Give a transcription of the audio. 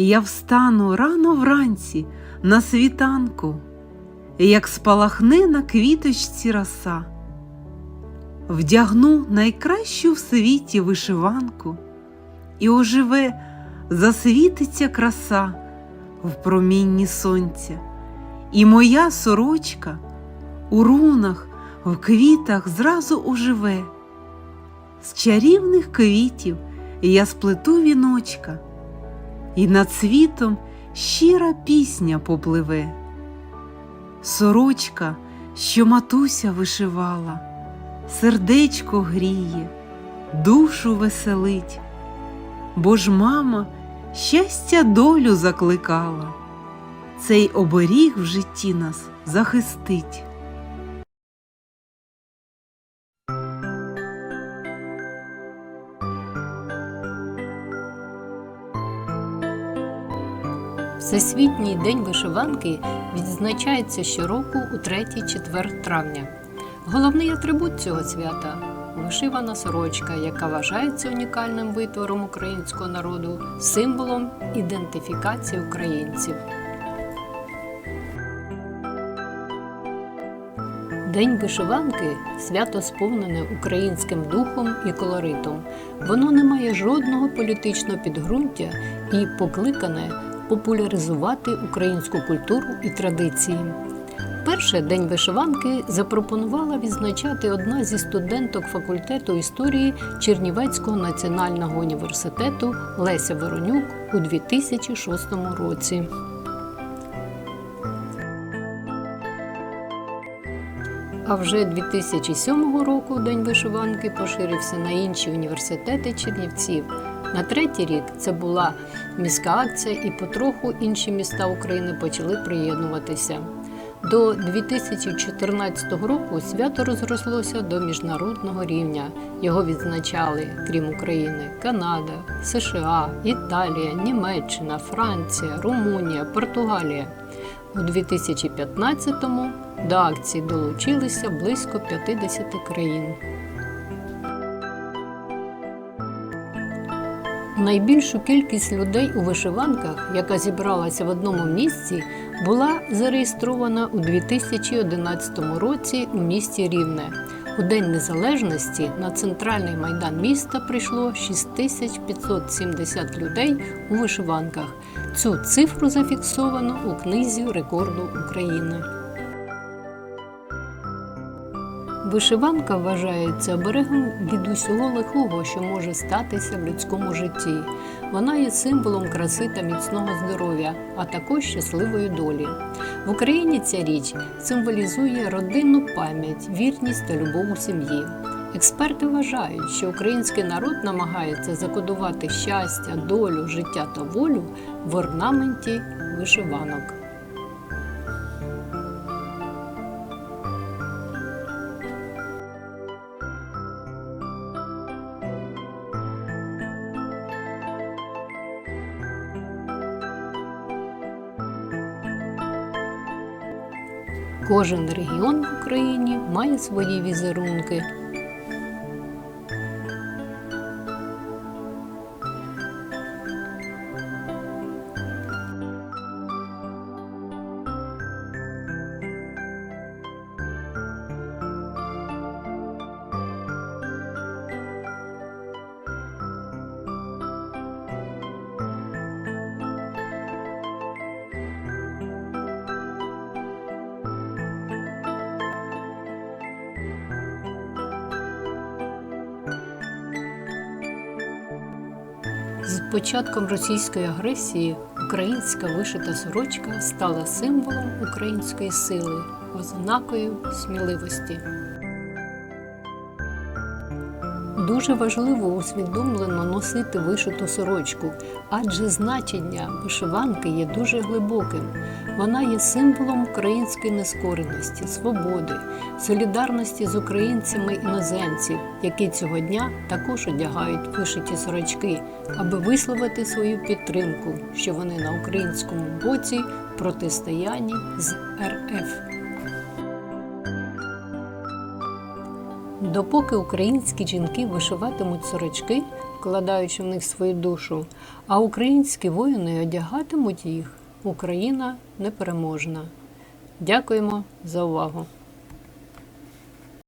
Я встану рано вранці на світанку, як спалахне на квіточці роса, вдягну найкращу в світі вишиванку, і оживе, засвітиться краса в промінні сонця, і моя сорочка у рунах, в квітах зразу оживе. З чарівних квітів я сплету віночка, і над світом щира пісня попливе. Сорочка, що матуся вишивала, сердечко гріє, душу веселить, бо ж мама щастя долю закликала, цей оберіг в житті нас захистить. Всесвітній день вишиванки відзначається щороку у 3-4 травня. Головний атрибут цього свята вишивана сорочка, яка вважається унікальним витвором українського народу, символом ідентифікації українців. День вишиванки свято сповнене українським духом і колоритом. Воно не має жодного політичного підґрунтя і покликане популяризувати українську культуру і традиції. Перше день вишиванки запропонувала відзначати одна зі студенток факультету історії Чернівецького національного університету Леся Воронюк у 2006 році. А вже 2007 року День вишиванки поширився на інші університети Чернівців. На третій рік це була міська акція, і потроху інші міста України почали приєднуватися. До 2014 року свято розрослося до міжнародного рівня. Його відзначали, крім України, Канада, США, Італія, Німеччина, Франція, Румунія, Португалія. У 2015-му до акції долучилися близько 50 країн. Найбільшу кількість людей у вишиванках, яка зібралася в одному місці, була зареєстрована у 2011 році у місті Рівне. У День Незалежності на центральний майдан міста прийшло 6570 людей у вишиванках. Цю цифру зафіксовано у книзі рекорду України. Вишиванка вважається оберегом від усього лихого, що може статися в людському житті. Вона є символом краси та міцного здоров'я, а також щасливої долі. В Україні ця річ символізує родинну пам'ять, вірність та любов у сім'ї. Експерти вважають, що український народ намагається закодувати щастя, долю, життя та волю в орнаменті вишиванок. Кожен регіон в Україні має свої візерунки. З початком російської агресії українська вишита сорочка стала символом української сили, ознакою сміливості. Дуже важливо усвідомлено носити вишиту сорочку, адже значення вишиванки є дуже глибоким. Вона є символом української нескореності, свободи, солідарності з українцями іноземців, які цього дня також одягають вишиті сорочки, аби висловити свою підтримку, що вони на українському боці протистоянні з РФ. Допоки українські жінки вишиватимуть сорочки, вкладаючи в них свою душу, а українські воїни одягатимуть їх. Україна непереможна. Дякуємо за увагу!